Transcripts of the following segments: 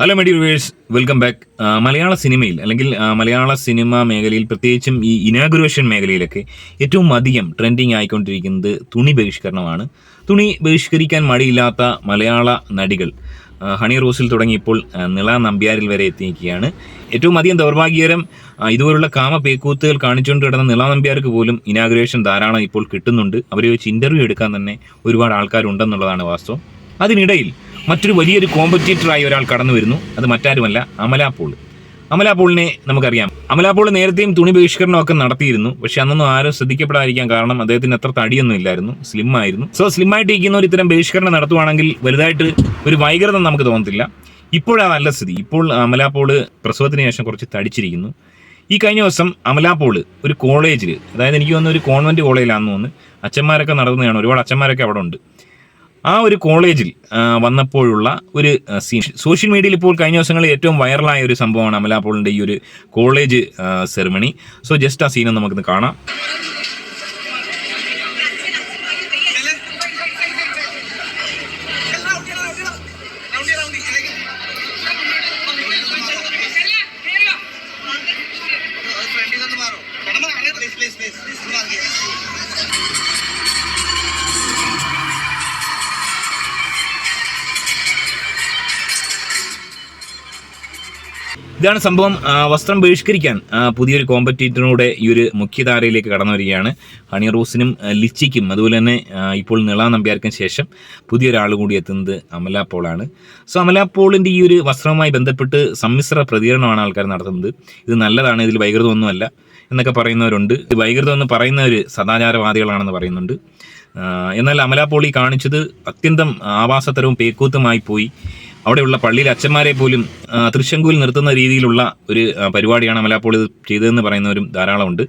Hello medi reviews welcome back മലയാള സിനിമയിൽ അല്ലെങ്കിൽ മലയാള cinema മേഖലയിൽ പ്രത്യേകിച്ചും ഈ ഇനാഗുറേഷൻ മേഖലയിലൊക്കെ ഏറ്റവും അധികം ട്രെൻഡിങ് ആയിക്കൊണ്ടിരിക്കുന്നത് തുണി ബഹിഷ്കരണമാണ്. തുണി ബഹിഷ്കരിക്കാൻ മടിയില്ലാത്ത മലയാള നടികൾ. ഹണി റോസിൽ തുടങ്ങിയപ്പോൾ നിള നമ്പ്യാരിൽ വരെ എത്തിയിരിക്കുകയാണ്. ഏറ്റവും അധികം ദൗർഭാഗ്യകരം ഇതുപോലുള്ള കാമ പേക്കൂത്തുകൾ കാണിച്ചുകൊണ്ട് കിടന്ന നിള നമ്പ്യാർക്ക് പോലും ഇനാഗുറേഷൻ ധാരാളം ഇപ്പോൾ കിട്ടുന്നുണ്ട്. അവരെ വെച്ച് ഇന്റർവ്യൂ എടുക്കാൻ തന്നെ ഒരുപാട് ആൾക്കാരുണ്ടെന്നുള്ളതാണ് വാസ്തവം. അതിനിടയിൽ മറ്റൊരു വലിയൊരു കോമ്പറ്റീറ്ററായി ഒരാൾ കടന്നു വരുന്നു. അത് മറ്റാരുമല്ല അമലാപ്പോൾ അമലാപ്പോളിനെ നമുക്കറിയാം. അമലാപ്പോൾ നേരത്തെയും തുണി ബഹിഷ്കരണമൊക്കെ നടത്തിയിരുന്നു. പക്ഷെ അന്നൊന്നും ആരും ശ്രദ്ധിക്കപ്പെടാതിരിക്കാൻ കാരണം അദ്ദേഹത്തിന് അത്ര തടിയൊന്നും ഇല്ലായിരുന്നു. സ്ലിം ആയിരുന്നു. സോ സ്ലിം ഇരിക്കുന്നവർ ഇത്തരം ബഹിഷ്കരണം നടത്തുവാണെങ്കിൽ വലുതായിട്ട് ഒരു വൈകൃതം നമുക്ക് തോന്നത്തില്ല. ഇപ്പോഴാണ് നല്ല സ്ഥിതി. ഇപ്പോൾ അമലാപ്പോൾ പ്രസവത്തിന് ശേഷം കുറച്ച് തടിച്ചിരിക്കുന്നു. ഈ കഴിഞ്ഞ ദിവസം അമലാപോൾ ഒരു കോളേജിൽ അതായത് എനിക്ക് തോന്നുന്നു ഒരു കോൺവെന്റ് കോളേജിലാണെന്ന് തോന്നുന്നു. അച്ഛന്മാരൊക്കെ നടന്നതാണ് ഒരുപാട് അച്ഛന്മാരൊക്കെ അവിടെ ഉണ്ട്. ആ ഒരു കോളേജിൽ വന്നപ്പോഴുള്ള ഒരു സീൻ സോഷ്യൽ മീഡിയയിൽ ഇപ്പോൾ കഴിഞ്ഞ ദിവസങ്ങളിൽ ഏറ്റവും വൈറലായ ഒരു സംഭവമാണ് അമല പോളിന്റെ ഈ ഒരു കോളേജ് സെറിമണി. സോ ജസ്റ്റ് ആ സീൻ നമുക്കിന്ന് കാണാം. പ്ലീസ് പ്ലീസ് പ്ലീസ് പ്ലീസ് മാറിയേ ഇതാണ് സംഭവം വസ്ത്രം ബഹിഷ്കരിക്കാൻ പുതിയൊരു കോമ്പറ്റീറ്ററിലൂടെ ഈ ഒരു മുഖ്യധാരയിലേക്ക് കടന്നു വരികയാണ്. ഹണി റോസിനും ലിച്ചിക്കും അതുപോലെ തന്നെ ഇപ്പോൾ നിള നമ്പ്യാർക്കും ശേഷം പുതിയൊരാൾ കൂടി എത്തുന്നത് അമല പോളാണ്. സോ അമല പോളിന്റെ ഈ ഒരു വസ്ത്രവുമായി ബന്ധപ്പെട്ട് സമ്മിശ്ര പ്രതികരണമാണ് ആൾക്കാർ നടത്തുന്നത്. ഇത് നല്ലതാണ് ഇതിൽ വൈകൃതമൊന്നുമല്ല എന്നൊക്കെ പറയുന്നവരുണ്ട്. ഇത് വൈകൃതം എന്ന് പറയുന്നവർ സദാചാരവാദികളാണെന്ന് പറയുന്നുണ്ട്. എന്നാൽ അമല പോളി കാണിച്ചത് അത്യന്തം ആവാസതരവും പേക്കൂത്തുമായി പോയി. അവിടെയുള്ള പള്ളിയിലെ അച്ഛന്മാരെ പോലും തൃശങ്കുവിൽ നിർത്തുന്ന രീതിയിലുള്ള ഒരു പരിപാടിയാണ് അമലാപ്പോൾ ഇത് ചെയ്തതെന്ന് പറയുന്നവരും ധാരാളമുണ്ട്.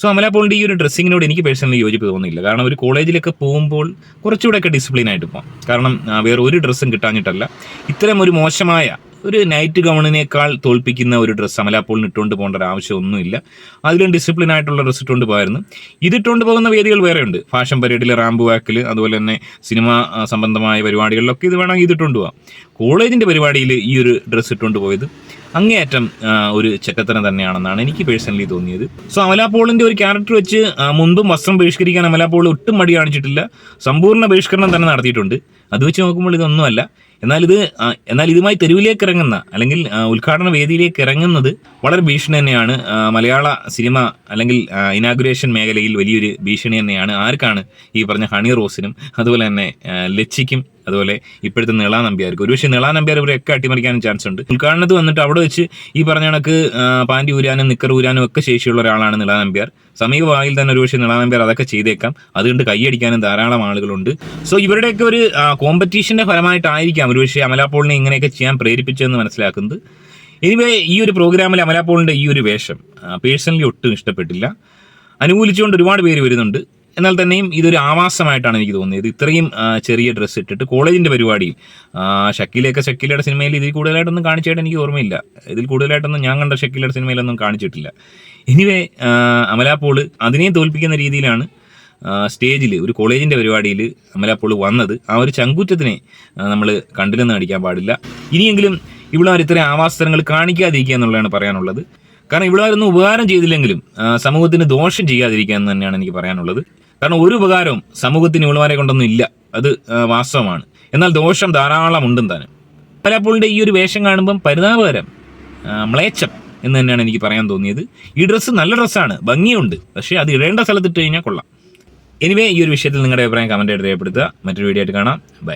സോ അമല പോളിന്റെ ഈ ഒരു ഡ്രസ്സിങ്ങിനോട് എനിക്ക് പേഴ്സണലി യോജിപ്പ് തോന്നുന്നില്ല. കാരണം ഒരു കോളേജിലൊക്കെ പോകുമ്പോൾ കുറച്ചുകൂടെയൊക്കെ ഡിസിപ്ലിൻ ആയിട്ട് പോകാം കാരണം വേറെ ഒരു ഡ്രസ്സും കിട്ടാഞ്ഞിട്ടല്ല. ഇത്തരം ഒരു മോശമായ ഒരു നൈറ്റ് ഗൗണിനേക്കാൾ തോൽപ്പിക്കുന്ന ഒരു ഡ്രസ്സ് അമലാപ്പോളിന് ഇട്ടുകൊണ്ട് പോകേണ്ട ഒരു ആവശ്യമൊന്നുമില്ല. അതിലും ഡിസിപ്ലിൻ ആയിട്ടുള്ള ഡ്രസ്സ് ഇട്ടുകൊണ്ട് പോയായിരുന്നു. ഇതിട്ടുകൊണ്ട് പോകുന്ന വേദികൾ വേറെയുണ്ട്. ഫാഷൻ പരേഡിൽ റാമ്പ് വാക്കിൽ അതുപോലെ തന്നെ സിനിമ സംബന്ധമായ പരിപാടികളിലൊക്കെ ഇത് വേണമെങ്കിൽ ഇതിട്ടുകൊണ്ട് പോകാം കോളേജിന്റെ പരിപാടിയിൽ ഈ ഒരു ഡ്രസ്സ് ഇട്ടുകൊണ്ട് പോയത് അങ്ങേയറ്റം ഒരു ചെറ്റത്തരം തന്നെയാണെന്നാണ് എനിക്ക് പേഴ്സണലി തോന്നിയത്. സോ അമലാപോളിന്റെ ഒരു ക്യാരക്ടർ വെച്ച് മുൻപും വസ്ത്രം ബഹിഷ്കരിക്കാൻ അമലാപോൾ ഒട്ടും മടി കാണിച്ചിട്ടില്ല. സമ്പൂർണ ബഹിഷ്കരണം തന്നെ നടത്തിയിട്ടുണ്ട്. അത് വെച്ച് നോക്കുമ്പോൾ ഇതൊന്നുമല്ല. എന്നാൽ ഇത് എന്നാൽ ഇതുമായി തെരുവിലേക്ക് ഇറങ്ങുന്ന അല്ലെങ്കിൽ ഉദ്ഘാടന വേദിയിലേക്ക് ഇറങ്ങുന്നത് വളരെ ഭീഷണി തന്നെയാണ്. മലയാള സിനിമ അല്ലെങ്കിൽ ഇനാഗുറേഷൻ മേഖലയിൽ വലിയൊരു ഭീഷണി തന്നെയാണ് ആർക്കാണ് ഈ പറഞ്ഞ ഹണി റോസിനും അതുപോലെ തന്നെ ലച്ചിക്കും അതുപോലെ ഇപ്പോഴത്തെ നിളാ നമ്പ്യാർക്ക്. ഒരുപക്ഷെ നിളാ നമ്പ്യാർ ഇവരൊക്കെ അട്ടിമറിക്കാനും ചാൻസ് ഉണ്ട്. ഉദ്ഘാടനത്ത് വന്നിട്ട് അവിടെ വെച്ച് ഈ പറഞ്ഞ കണക്ക് പാന്റി പാന്റ് ഊരാനും നിക്കർ ഊരാനും ഒക്കെ ശേഷിയുള്ള ഒരാളാണ് നിളാ നമ്പ്യാർ. സമീപവായിൽ തന്നെ ഒരുപക്ഷെ നിളാ നമ്പ്യാർ അതൊക്കെ ചെയ്തേക്കാം. അതുകൊണ്ട് കൈയടിക്കാനും ധാരാളം ആളുകളുണ്ട്. സോ ഇവരുടെയൊക്കെ ഒരു കോമ്പറ്റീഷന്റെ ഫലമായിട്ടായിരിക്കാം ഒരുപക്ഷെ അമലാപോളിനെ ഇങ്ങനെയൊക്കെ ചെയ്യാൻ പ്രേരിപ്പിച്ചതെന്ന് മനസ്സിലാക്കുന്നത്. എനിവേ ഈ ഒരു പ്രോഗ്രാമിൽ അമലാപ്പോളിന്റെ ഈ ഒരു വേഷം പേഴ്സണലി ഒട്ടും ഇഷ്ടപ്പെട്ടില്ല. അനുകൂലിച്ചുകൊണ്ട് ഒരുപാട് പേര് വരുന്നുണ്ട്. എന്നാൽ തന്നെയും ഇതൊരു ആവാസമായിട്ടാണ് എനിക്ക് തോന്നിയത് ഇത്രയും ചെറിയ ഡ്രസ്സ് ഇട്ടിട്ട് കോളേജിന്റെ പരിപാടിയിൽ ആ, ഷക്കീലയൊക്കെ ഷക്കീലയുടെ സിനിമയിൽ ഇതിൽ കൂടുതലായിട്ടൊന്നും കാണിച്ചായിട്ട് എനിക്ക് ഓർമ്മയില്ല. ഇതിൽ കൂടുതലായിട്ടൊന്നും ഞാൻ കണ്ട ഷക്കീലയുടെ സിനിമയിലൊന്നും കാണിച്ചിട്ടില്ല. എനിവേ അമലാപ്പോൾ അതിനെ തോൽപ്പിക്കുന്ന രീതിയിലാണ് സ്റ്റേജിൽ ഒരു കോളേജിന്റെ പരിപാടിയിൽ അമലാപ്പോൾ വന്നത്. ആ ഒരു ചങ്കൂറ്റത്തിനെ നമ്മൾ കണ്ടില്ലെന്ന് കാണിക്കാൻ പാടില്ല. ഇനിയെങ്കിലും ഇവിടുന്ന് ഇത്രയും ആവാസങ്ങൾ കാണിക്കാതിരിക്കുക എന്നുള്ളതാണ് പറയാനുള്ളത്. കാരണം ഇവിടെ ഉപകാരം ചെയ്തില്ലെങ്കിലും സമൂഹത്തിന് ദോഷം ചെയ്യാതിരിക്കുക എന്ന് തന്നെയാണ് എനിക്ക് പറയാനുള്ളത്. കാരണം ഒരു ഉപകാരവും സമൂഹത്തിന് ഉള്ളവരെ കൊണ്ടൊന്നും ഇല്ല. അത് വാസ്തവമാണ്. എന്നാൽ ദോഷം ധാരാളം ഉണ്ടും താനും. പലപ്പോഴിന്റെ ഈ ഒരു വേഷം കാണുമ്പം പരിതാപകരം മ്ലേച്ഛം എന്ന് തന്നെയാണ് എനിക്ക് പറയാൻ തോന്നിയത്. ഈ ഡ്രസ്സ് നല്ല ഡ്രസ്സാണ് ഭംഗിയുണ്ട്. പക്ഷേ അത് ഇടേണ്ട സ്ഥലത്തിട്ട് കഴിഞ്ഞാൽ കൊള്ളാം. എനിവേ ഈ ഒരു വിഷയത്തിൽ നിങ്ങളുടെ അഭിപ്രായം കമന്റ് ആയിട്ട് രേഖപ്പെടുത്തുക. മറ്റൊരു വീഡിയോ ആയിട്ട് കാണാം. ബൈ